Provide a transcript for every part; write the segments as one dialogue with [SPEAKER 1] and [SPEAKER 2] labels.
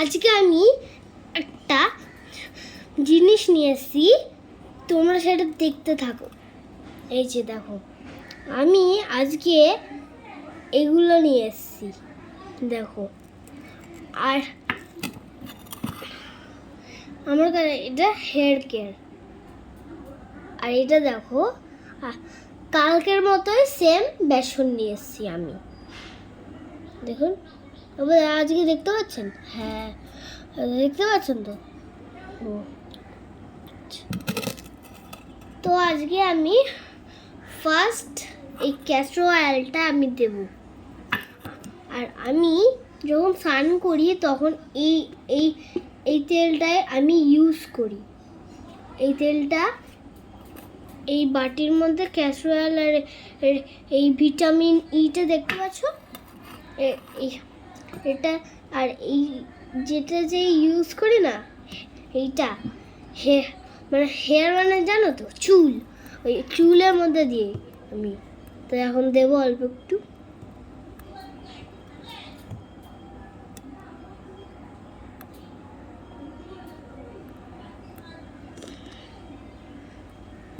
[SPEAKER 1] আজকে আমি একটা জিনিস নিয়ে এসেছি। তোমরা সেটা দেখতে থাকো। এই যে দেখো, আমি আজকে এগুলো নিয়ে এসেছি। দেখো, আর আমার কাছে এটা হেয়ার কেয়ার আর এটা দেখো কালকের মতোই সেম বেসন নিয়ে এসেছি আমি। দেখুন। এবার আজকে দেখতে পাচ্ছেন? হ্যাঁ দেখতে পাচ্ছেন তো? ও তো আজকে আমি ফার্স্ট এই ক্যাস্ট্রো অয়েলটা আমি দেব। আর আমি যখন স্নান করি, তখন এই এই এই তেলটাই আমি ইউজ করি। এই তেলটা এই বাটির মধ্যে ক্যাস্ট্রো অয়েল আর এই ভিটামিন ইটা দেখতে পাচ্ছ? এই- এটা আর এই যেটা যে ইউজ করি না, এইটা হে মানে হেয়ার মানে জানো তো, চুল। ওই চুলের মধ্যে দিয়ে আমি, তো এখন দেবো অল্প একটু।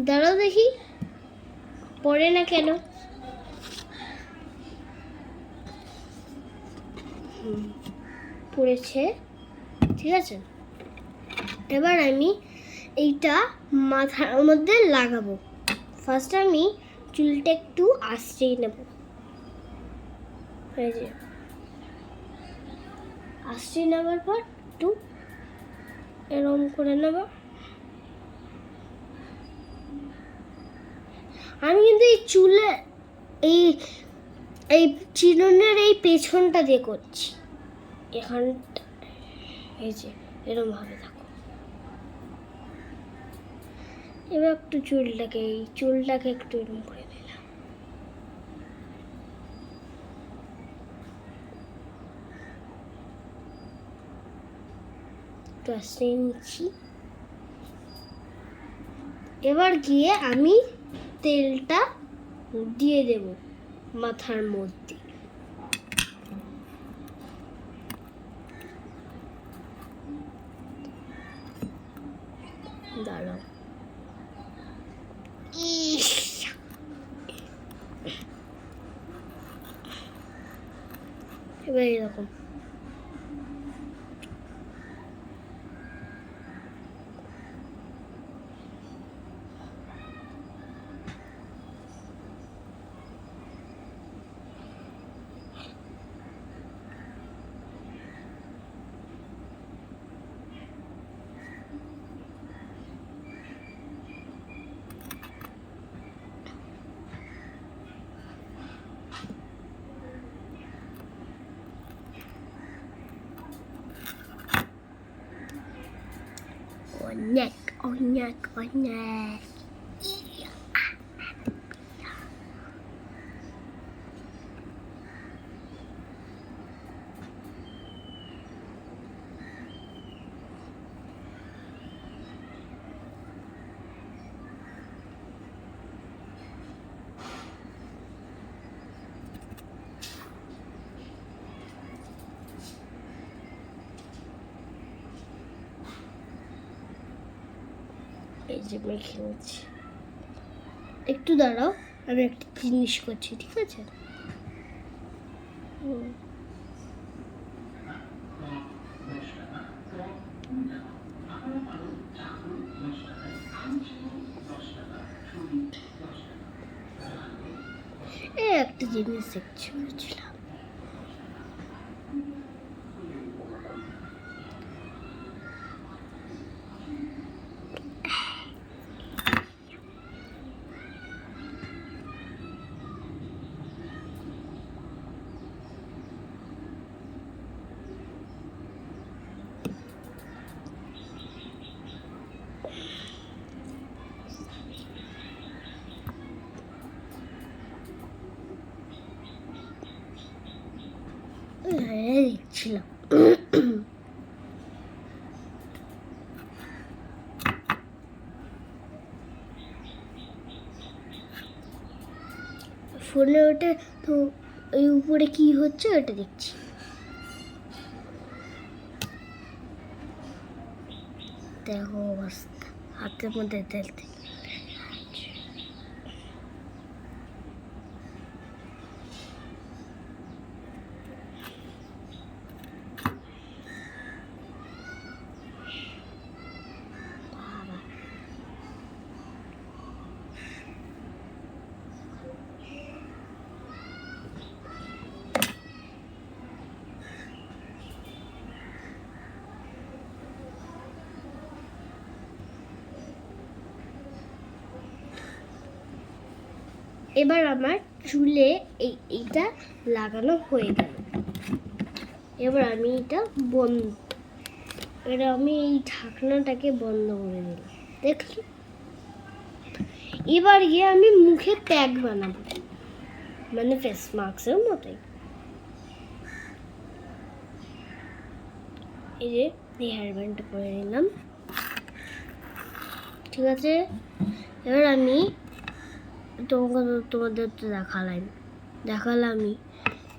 [SPEAKER 1] দাঁড়াও দেখি, পড়ে না কেন? পড়েছে। ঠিক আছে? এবার আমি এইটা মাথার মধ্যে লাগাবো। ফার্স্ট আমি চুলটা একটু আশ্রেই নেব। এই যে। আশ্রেই নেওয়ার পর একটু এরম করে নেব। আমি কিন্তু এই চুলে এই এই চিরুনের এই পেছনটা দিয়ে করছি। এখানটা এই যে, এরম ভাবে থাকো এবার একটু চুলটাকে, এই চুলটাকে একটু এরম করে দিলাম। একটু নিচ্ছি। এবার গিয়ে আমি তেলটা দিয়ে দেব। মাথার মধ্যে। দাঁড়াও। এবার এরকম। neck, oh neck, oh neck. এই যে মেখে একটু দাঁড়াও আমি একটা জিনিস করছি ঠিক আছে? একটা জিনিস দেখছি দেখছিলাম। ফোনে ওটা তো ওই উপরে কি হচ্ছে ওটা দেখছি। দেখো অবস্থা, হাতের মধ্যে তেল থেকে। এবার আমার চুলে এই, এইটা লাগানো হয়ে গেল। এবার আমি এটা বন্ধ, এবার আমি এই ঢাকনাটাকে বন্ধ করে দিলাম। দেখলি? এবার গিয়ে আমি মুখে প্যাক বানাবো মানে ফেস মাস্কের মতোই। এই যে হেয়ার ব্যান্ডটা করে নিলাম। ঠিক আছে? এবার আমি তোমাকে তো- তোমাদের তো দেখালাম। দেখালামই।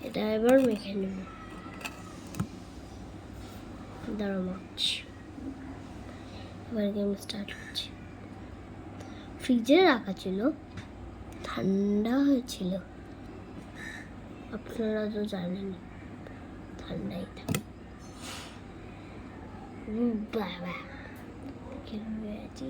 [SPEAKER 1] এটা এবার মেখে নেব। দাঁড়ো মাখছি। এবার গেম স্টার্ট করছি। ফ্রিজে রাখা ছিল। ঠান্ডা হয়েছিল। আপনারা তো জানেন, ঠান্ডাই থাকে। বাবা কি হয়েছে